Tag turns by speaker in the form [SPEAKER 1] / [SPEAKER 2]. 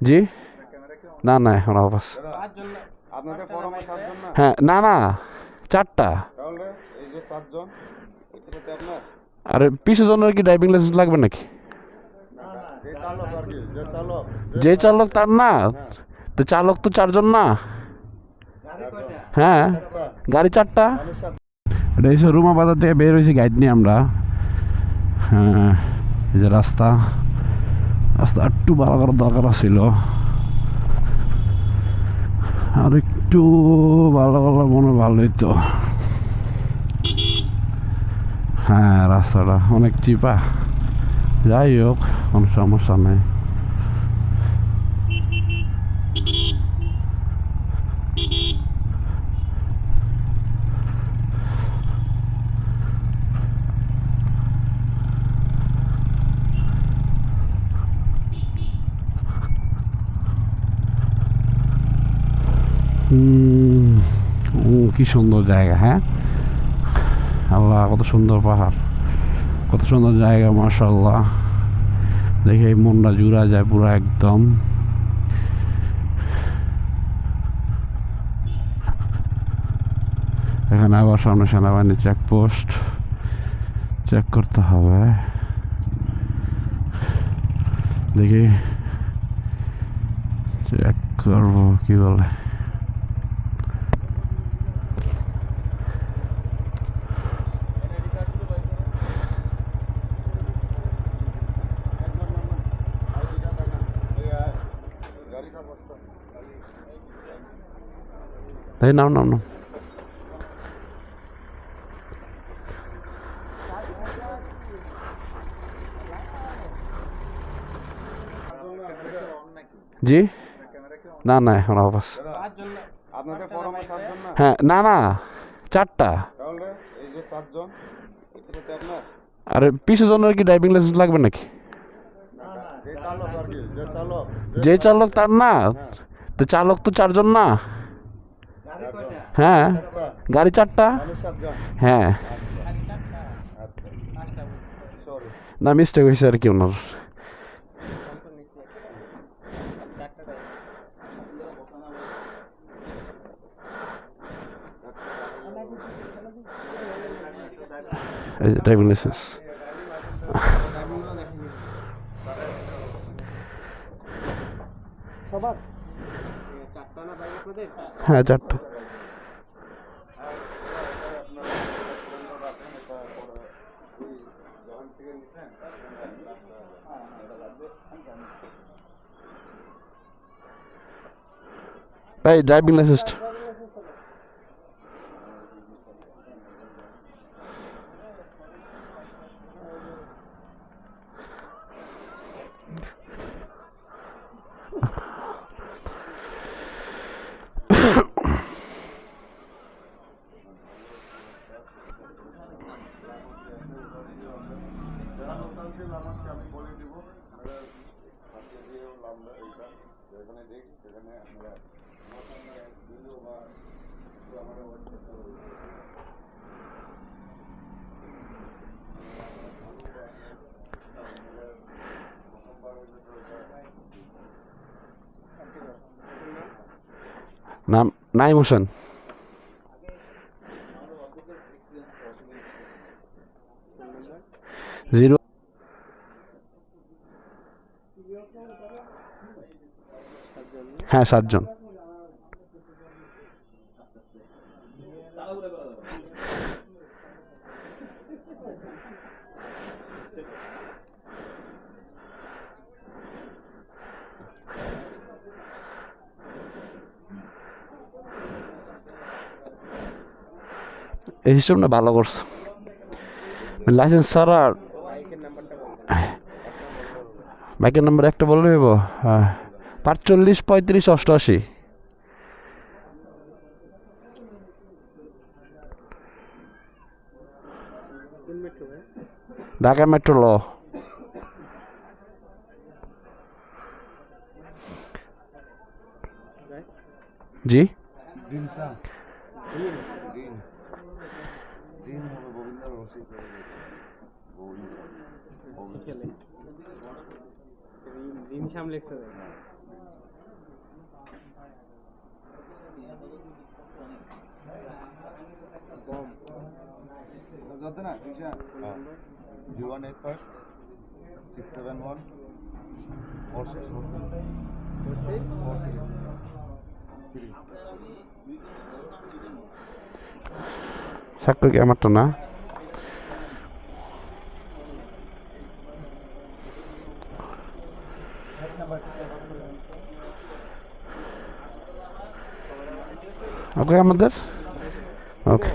[SPEAKER 1] জি? না না, এখন অফ আছে হ্যাঁ না না, চারটা। আর পিছের জন্য কি ড্রাইভিং লাইসেন্স লাগবে নাকি?
[SPEAKER 2] যে চালক
[SPEAKER 1] তার না, তো চালক তো চারজন না। হ্যাঁ গাড়ি চারটা। এটা রুমা বাজার থেকে বের হয়েছি, গাইড নিয়ে আমরা। হ্যাঁ যে রাস্তা। রাস্তা একটু ভালো করার দরকার ছিল আর একটু ভালো করলে মনে ভালো হইতো। হ্যাঁ রাস্তাটা অনেক চিপা। যাই হোক, কোনো সমস্যা নেই। কি সুন্দর জায়গা হ্যাঁ? আল্লাহ, কত সুন্দর পাহাড়। কত সুন্দর জায়গা মার্শাল্লাহ দেখে মনটা জুড়া যায় পুরো একদম। এখানে আবার সামনে সেনাবাহিনী চেকপোস্ট চেক করতে হবে। দেখি। চেক করব, কি বলে? এই নাও নাও নাও জি না না এখন
[SPEAKER 2] না
[SPEAKER 1] হ্যাঁ না না চারটা আর পিছের জন্য কি ড্রাইভিং লাইসেন্স লাগবে নাকি
[SPEAKER 2] যে চালক
[SPEAKER 1] তার না তো চালক তো চারজন না? হ্যাঁ। গাড়ি চারটা? হ্যাঁ। না মিস্টেক হয়েছে আর কি ওনার। ড্রাইভিং লাইসেন্স হ্যাঁ চারটা। ভাই ড্রাইভিং লাইসেন্স
[SPEAKER 2] আমি বলে দিব আজকে যে লামটা এইটা যেখানে দেখ সেখানে আপনারা ভিডিও বা আমার
[SPEAKER 1] নাম নাইম হোসেন। জিরো হ্যাঁ সাতজন। এই সিস্টেমটা ভালো করছে। লাইসেন্স ছাড়া বাইকের নাম্বার একটা বললে হইব হ্যাঁ। পাঁচচল্লিশ পঁয়ত্রিশ অষ্টআশি। ঢাকা মেট্রো ল। জি?
[SPEAKER 2] গোবিন্দ
[SPEAKER 3] রিম সামলে
[SPEAKER 2] যাতে না zero one eight five six seven one four six four four three three
[SPEAKER 1] স্বাক্ষর কি আমারটা না? ওকে আমাদের? ওকে